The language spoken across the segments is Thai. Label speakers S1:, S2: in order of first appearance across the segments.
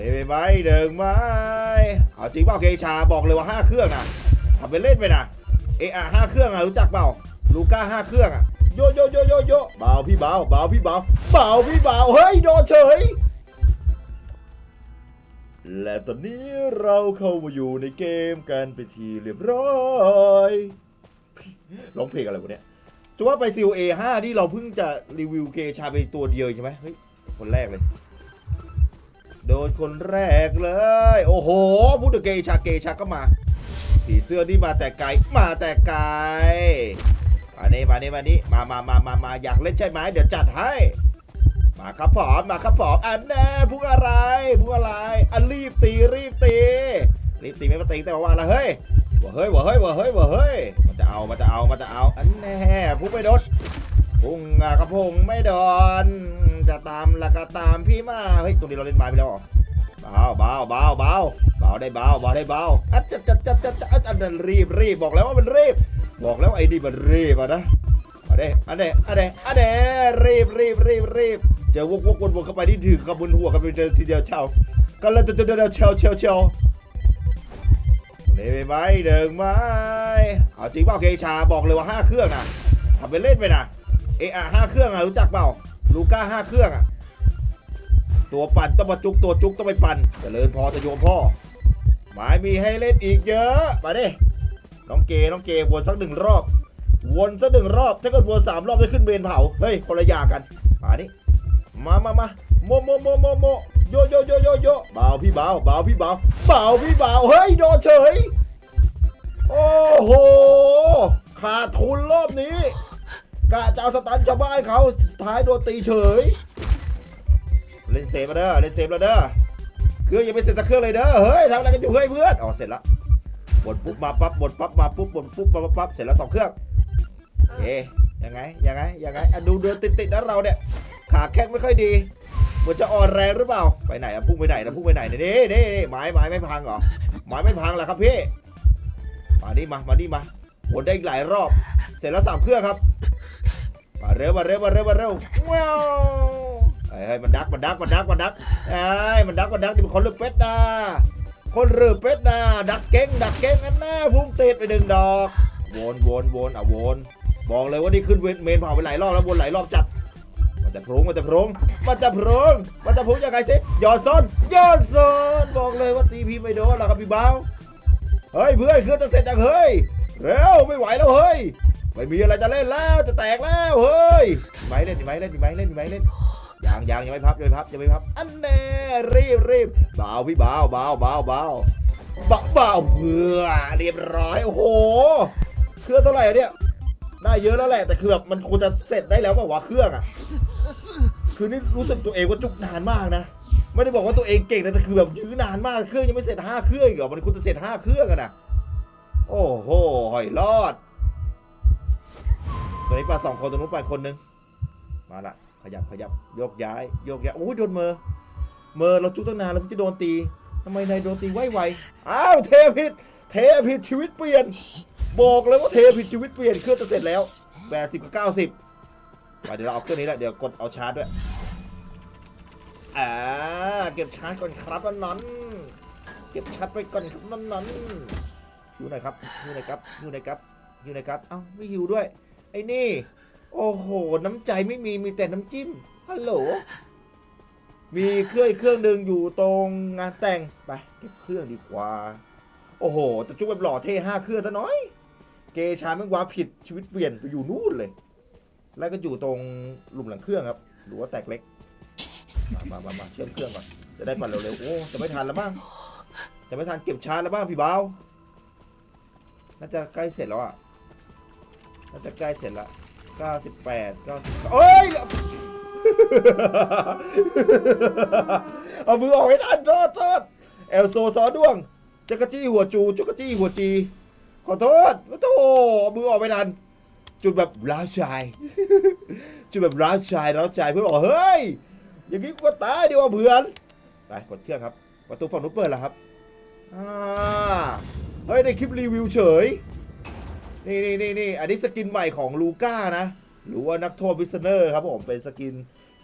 S1: นี่ไปไหมเดิงไหมเอาจริงเปล่าเคชาบอกเลยว่าห้าเครื่องนะทำเป็นเล่นไปนะเอะอะห้าเครื่องอะรู้จักเปล่าลูก้าห้าเครื่องอะโยโยโยโยโยเบาพี่เบาเบาพี่เบาเบาพี่เบาเฮ้ยโดนเฉยและตอนนี้เราเข้ามาอยู่ในเกมกันไปทีเรียบร้อยร้องเพลงอะไรวะเนี่ยจะว่าไป COA 5ที่เราเพิ่งจะรีวิวเกชาไปตัวเดียวใช่ไหมเฮ้ยคนแรกเลย โดนคนแรกเลย โอ้โหพูดถึงเกชาเกชาก็มาสีเสื้อนี่มาแต่ไกลมาแต่ไกลมานี่มานี่มานี่มามามามามาอยากเล่นใช่ไหมเดี๋ยวจัดให้ มาครับผอมมาครับผอมอันแน่พุกอะไรพุกอะไรอันรีบตีรีบตี รีบตีไม่มาตีแต่ว่าอะไรเฮ้ยว่าเฮ้ยว่าเฮ้ยว่าเฮ้ยว่าเฮ้ยมันจะเอามันจะเอามันจะเอาอันแน่พุกไม่โดนพุงอะกระพงไม่โดน จะตามละก็ตามพี่มา เฮ้ย ตรงนี้เราเล่นไม้ไปแล้วเหรอเบาเบาเบาเบาเบาได้เบาเบาได้เบาอัดจัดจัดจัดจัดจัดอันนั้นรีบรีบบอกแล้วว่ามันรีบ บอกแล้วไอ้นี่มันรีบอะนะอันเดอันเดอันเดอันเดรีบรีบรีบรีบเจอวกวกวนวนเข้าไปที่ถือขบวนหัวกันไปเจอทีเดียวเช่ากันเลยเดียวเดียวเช่าเช่าเช่านี่ไปไหมเดิงไหมเอาจริงเปล่าเคชาบอกเลยว่าห้าเครื่องนะทำเป็นเล่นไปนะเออะห้าเครื่องอะรู้จักเปล่า ลูก้าห้าเครื่องอะตัวปั่นต้องมาจุกตัวจุกต้องไปปั่นเจริญพอจะโยมพ่อ หมายมีให้เล่นอีกเยอะ มาดิ น้องเกน้องเกวนสักหนึ่งรอบ วนสักหนึ่งรอบ ถ้าเกิดวนสามรอบจะขึ้นเบนเผา เฮ้ย คนละอย่างกัน มาดิ มามามาโมโมโมโมโมโยโยโยโยโยเบาพี่เบาเบาพี่เบาเบาพี่เบาเฮ้ยโดนเฉย โอ้โห ขาดทุนรอบนี้ กะจะเอาสตันชาวบ้านเขาสุดท้ายโดนตีเฉย เล่นเซฟมาเด้อเล่นเซฟแล้วเด้อเครื่องยังไม่เสร็จสักเครื่องเลยเด้อเฮ้ยทำอะไรกันอยู่เฮ้ยเพื่อนอ๋อเสร็จละบดปุ๊บมาปั๊บบดปั๊บมาปุ๊บบดปุ๊บมาปั๊บเสร็จแล้วสองเครื่องเอ๊ยยังไงยังไงยังไงอะดูเดินติดๆนะเราเนี่ยขาแข้งไม่ค่อยดีเหมือนจะอ่อนแรงหรือเปล่าไปไหนอะพุ่งไปไหนนะพุ่งไปไหนเนี่ยนี่นี่นี่ไม้ไม้ไม่พังเหรอไม้ไม่พังเหรอครับพี่มานี่มามานี่มาวนได้อีกหลายรอบ เสร็จแล้วสามเครื่องครับ มาเร็วมาเร็วมาเร็วมาเร็วว้าวเฮ้ยเฮ้ยมันดักมันดักมันดักมันดักเอ้มันดักมันดักนี่มันคนเรือเป็ดนะคนเรือเป็ดนะดักเก้งดักเก้งนั่นน่าพุ่งติดไปหนึ่งดอก วนวนวนอะวนบอกเลยว่านี่ขึ้นเวรเมนเผาไปหลายรอบแล้ววนหลายรอบจัดมันจะพรุงมันจะพรุงมันจะพรุงมันจะพรุงยังไงสิยอดซ้นยอดซ้นบอกเลยว่าตีพี่ไม่โดนหรอกครับพี่เบาเฮ้ยเพื่อนเครื่องจะเสร็จจังเฮ้ยเร็วไม่ไหวแล้วเฮ้ย ไม่มีอะไรจะเล่นแล้วจะแตกแล้วเฮ้ยมีไหมเล่นมีไหมเล่นมีไหมเล่นมีไหมเล่นยังยังยังไม่พับยังไม่พับยังไม่พับอันแน่รีบรีบเบาพี่เบาเบาเบาเบาเบาเบาเพื่อเรียบร้อยโอ้โหเครื่องเท่าไหร่อะเนี่ยได้เยอะแล้วแหละแต่คือแบบมันควรจะเสร็จได้แล้วว่าวะเครื่องอะคือนี่รู้สึกตัวเองว่าจุกนานมากนะไม่ได้บอกว่าตัวเองเก่งนะแต่คือแบบยื้อนานมากเครื่องยังไม่เสร็จห้าเครื่องอีกเหรอมันควรจะเสร็จห้าเครื่องกันนะโอ้โหหอยรอด ตัวนี้ปลาสองคนตัวนู้นปลาคนหนึ่งมาละขยับขยับโยกย้ายโยกย้ายโอ้ยโดนเมอร์เมอร์เราจุกตั้งนานแล้วเพิ่งจะโดนตีทำไมนายโดนตีไวไวอ้าวเทผิด เทผิดชีวิตเปลี่ยนบอกเลยว่าเทผิดชีวิตเปลี่ยนเครื่องจะเสร็จแล้วแปดสิบกับเก้าสิบไปเดี๋ยวเราเอาเครื่องนี้แหละเดี๋ยวกดเอาชาร์จด้วยอ่าเก็บชาร์จก่อนครับนั่นนั้นเก็บชาร์จไปก่อนครับนั่นนั้นอยู่ไหนครับอยู่ไหนครับอยู่ไหนครับอยู่ไหนครับเอ้าไม่หิวด้วย ไอ้นี่ โอ้โห น้ำใจไม่มีมีแต่น้ำจิ้มฮัลโหลมีเครื่องเครื่องหนึ่งอยู่ตรงงานแต่งไปเก็บเครื่องดีกว่า โอ้โหแต่จุกแบบหล่อเท่ห้าเครื่องซะน้อย เกชาแม่งว้าผิดชีวิตเปลี่ยนไปอยู่นู่นเลย แล้วก็อยู่ตรงหลุมหลังเครื่องครับหรือว่าแตกเล็กมามามามาเชื่อมเครื่องก่อนจะได้ปั่นเร็วๆโอ้จะไม่ทันแล้วบ้างจะไม่ทันเก็บชาร์จแล้วบ้างพี่เบาน่าจะใกล้เสร็จแล้วอะ น่าจะใกล้เสร็จละ98 90โอ้ย เอามือออกให้ทันโทษโทษเอลโซซอด้วงจักรจี้หัวจูจักรจี้หัวจี ขอโทษโอ้โหเอามือออกไม่ทัน จุดแบบร้าวใจจุดแบบร้าวใจร้าวใจเพื่อนบอกเฮ้ย อย่างนี้กูก็ตายดีกว่าเพื่อน ไปกดเครื่องครับ ประตูฝั่งนู้นเปิดแล้วครับอ่าเฮ้ย ได้คลิปรีวิวเฉย นี่นี่นี่นี่อันนี้สกินใหม่ของลูก้านะ หรือว่านักโทษวิสเนอร์ครับผมเป็นสกิน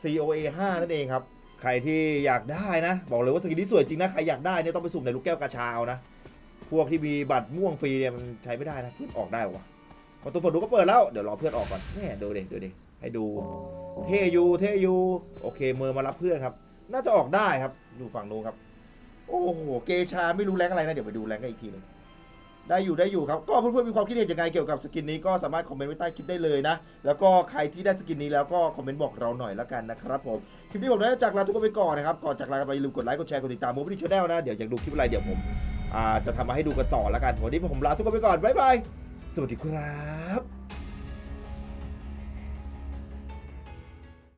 S1: COA 5 นั่นเองครับ ใครที่อยากได้นะ บอกเลยว่าสกินนี้สวยจริงนะ ใครอยากได้เนี่ยต้องไปสุ่มในลูกแก้วกาชาเอานะ พวกที่มีบัตรม่วงฟรีเนี่ยมันใช้ไม่ได้นะเพื่อนออกได้วะประตูฝนดูก็เปิดแล้ว เดี๋ยวรอเพื่อนออกก่อนแม่ดูดิดูดิให้ดู เทยูเทยูโอเคเมือมารับเพื่อนครับ น่าจะออกได้ครับอยู่ฝั่งนู้นครับ โอ้โหเกชาไม่รู้แรงอะไรนะเดี๋ยวไปดูแรงกันอีกทีนึง ได้อยู่ได้อยู่ครับ ก็เพื่อนๆมีความคิดเห็นยังไงเกี่ยวกับสกินนี้ก็สามารถคอมเมนต์ไว้ใต้คลิปได้เลยนะ แล้วก็ใครที่ได้สกินนี้แล้วก็คอมเมนต์บอกเราหน่อยละกันนะครับผม คลิปนี้ผมได้จากลาทุกคนไปก่อนนะครับ ก่อนจากลากันไปอย่าลืมกดไลค์กดแชร์กดติดตามมูฟวี่ชาแนลนะ เดี๋ยวอยากดูคลิปอะไรเดี๋ยวผมจะทำมาให้ดูกันต่อละกันวันนี้ผมลาทุกคนไปก่อนบ๊ายบายสวัสดีครับ